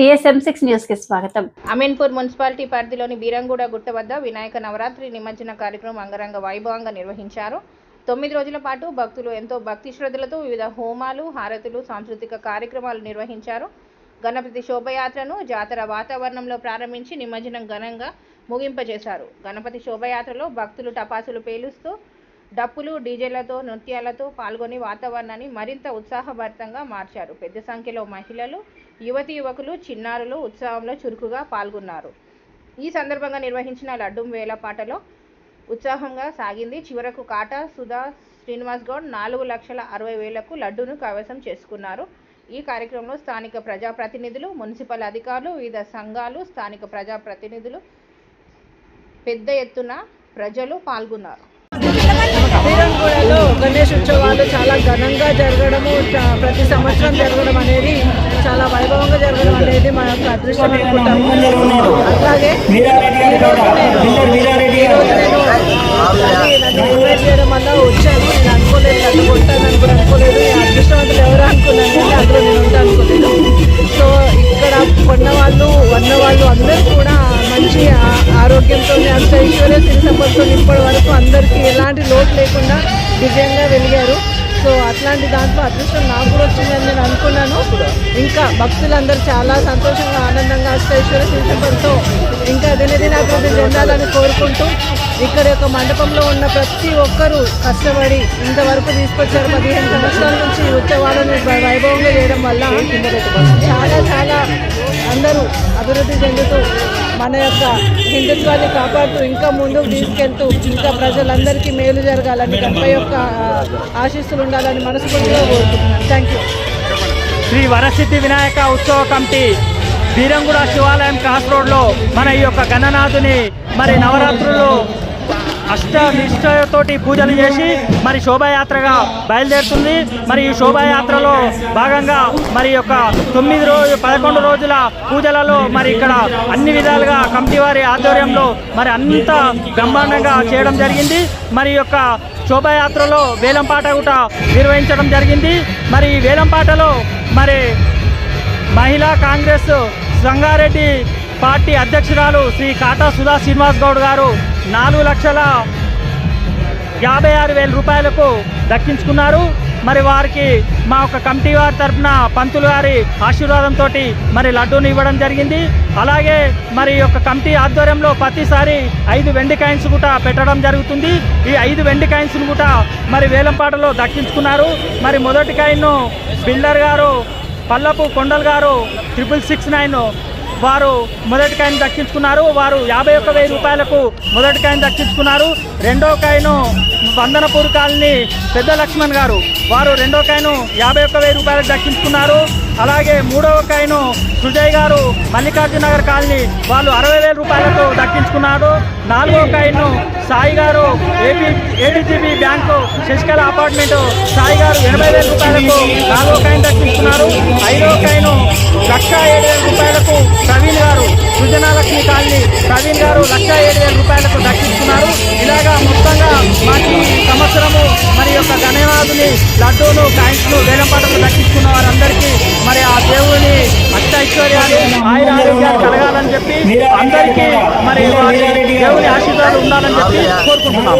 TSM six న్యూస్కి స్వాగతం. Ameenpur municipality పరిధిలోని బీరంగూడ గుట్ట వద్ద వినాయక నవరాత్రి నిమజ్జన కార్యక్రమం అంగరంగ వైభవంగా నిర్వహించారు. తొమ్మిది రోజుల పాటు భక్తులు ఎంతో భక్తి శ్రద్ధలతో వివిధ హోమాలు హారతులు సాంస్కృతిక కార్యక్రమాలు నిర్వహించారు. గణపతి శోభయాత్రను జాతర వాతావరణంలో ప్రారంభించి నిమజ్జనం ఘనంగా ముగింపజేశారు. గణపతి శోభయాత్రలో భక్తులు టపాసులు పేలుస్తూ డప్పులు డీజేలతో నృత్యాలతో పాల్గొని వాతావరణాన్ని మరింత ఉత్సాహభరితంగా మార్చారు. పెద్ద సంఖ్యలో మహిళలు యువతి యువకులు చిన్నారులు ఉత్సవంలో చురుకుగా పాల్గొన్నారు. ఈ సందర్భంగా నిర్వహించిన లడ్డూం వేలపాటలో ఉత్సాహంగా సాగింది చివరకు కాటా సుధా శ్రీనివాస్ గౌడ్ నాలుగు లక్షల అరవై వేలకు లడ్డూను కైవసం చేసుకున్నారు. ఈ కార్యక్రమంలో స్థానిక ప్రజాప్రతినిధులు మున్సిపల్ అధికారులు వివిధ సంఘాలు స్థానిక ప్రజాప్రతినిధులు పెద్ద ఎత్తున ప్రజలు పాల్గొన్నారు. శ్రీరంగూడలో గణేష్ ఉత్సవాలు చాలా ఘనంగా జరగడము ప్రతి సంవత్సరం జరగడం అనేది చాలా వైభవంగా జరగడం అనేది మన యొక్క అదృష్టం అనుకుంటాము ఈ అంత ఐశ్వర్య సిరి ఇప్పటి వరకు అందరికీ ఎలాంటి లోటు లేకుండా విజయంగా వెలిగారు. సో అట్లాంటి దాంట్లో అదృష్టం నాకు కూడా వచ్చిందని నేను అనుకున్నాను. ఇంకా భక్తులందరూ చాలా సంతోషంగా ఆనందంగా అష్టైశ్వర్య సిరి ఇంకా దినదిన అభివృద్ధి చెందాలని కోరుకుంటూ ఇక్కడ యొక్క మండపంలో ఉన్న ప్రతి ఒక్కరూ కష్టపడి ఇంతవరకు తీసుకొచ్చారు పదిహేను సంవత్సరాల నుంచి ఉత్సవాలను వై- వైభవంగా చేయడం వల్ల చాలా చాలా అందరూ అభివృద్ధి చెందుతూ మన యొక్క హిందుత్వాన్ని కాపాడుతూ ఇంకా ముందుకు తీసుకెళ్తూ ఇంకా ప్రజలందరికీ మేలు జరగాలని గొప్ప యొక్క ఆశీస్సులు ఉండాలని మనస్ఫూర్తిగా కోరుతున్నాను thank you Shri Varasiddhi Vinayaka Utsava committee Beeramguda శివాలయం క్రాస్ రోడ్లో మన ఈ యొక్క గణనాథుని మరి నవరాత్రులు అష్ట నిష్ఠతోటి పూజలు చేసి మరి శోభాయాత్రగా బయలుదేరుతుంది. మరి ఈ శోభాయాత్రలో భాగంగా మరి యొక్క తొమ్మిది రోజు పదకొండు రోజుల పూజలలో మరి ఇక్కడ అన్ని విధాలుగా కమిటీ వారి ఆధ్వర్యంలో మరి అంత బ్రహ్మాండంగా చేయడం జరిగింది. మరి యొక్క శోభాయాత్రలో వేలంపాట కూడా నిర్వహించడం జరిగింది. మరి ఈ వేలంపాటలో మరి మహిళా కాంగ్రెస్ సంగారెడ్డి పార్టీ అధ్యక్షురాలు శ్రీ కాటా సుధా శ్రీనివాస్ గౌడ్ గారు నాలుగు లక్షల యాభై ఆరు వేల రూపాయలకు దక్కించుకున్నారు. మరి వారికి మా యొక్క కమిటీ వారి తరఫున పంతులు గారి ఆశీర్వాదంతో మరి లడ్డూని ఇవ్వడం జరిగింది. అలాగే మరి యొక్క కమిటీ ఆధ్వర్యంలో ప్రతిసారి ఐదు వెండి కాయిన్స్ కూడా పెట్టడం జరుగుతుంది. ఈ ఐదు వెండి కాయిన్స్ను కూడా మరి వేలంపాటలో దక్కించుకున్నారు. మరి మొదటి కాయిన్ను బిల్డర్ గారు పల్లపు కొండల్ గారు ట్రిపుల్ సిక్స్ నైన్ వారు మొదటి కాయను దక్కించుకున్నారు. వారు యాభై ఒక్క వెయ్యి రూపాయలకు మొదటి కాయను దక్కించుకున్నారు. రెండో కాయను వందనపూర్ కాలనీ పెద్ద లక్ష్మణ్ గారు. వారు రెండో కాయను యాభై ఒక్క వెయ్యి రూపాయలకు దక్కించుకున్నారు. అలాగే మూడవ కాయను సుజయ్ గారు మల్లికార్జున నగర్ కాలనీ వాళ్ళు అరవై వేల రూపాయలకు దక్కించుకున్నారు. నాలుగో కాయను సాయి గారు AP ADGB bank Sasikala apartment Sai గారు ఎనభై వేల రూపాయలకు నాలుగో కాయను దక్కించుకున్నారు. ఐదో కాయను లక్ష ఏడు వేల రూపాయలకు గారు లక్ష ఏడు వేల రూపాయలకు దక్కించుకున్నారు ఇలాగా మొత్తంగా మాకు సంవత్సరము మరి యొక్క గణనాథుని లడ్డూను కాయిన్స్ను వేలంపాటలు దక్కించుకున్న వారందరికీ మరి ఆ దేవుని అష్ట ఐశ్వర్యాలు ఆయన ఆరోగ్యాలు కలగాలని చెప్పి అందరికీ మరి దేవుని ఆశీర్వాదాలు ఉండాలని చెప్పి కోరుకుంటున్నాం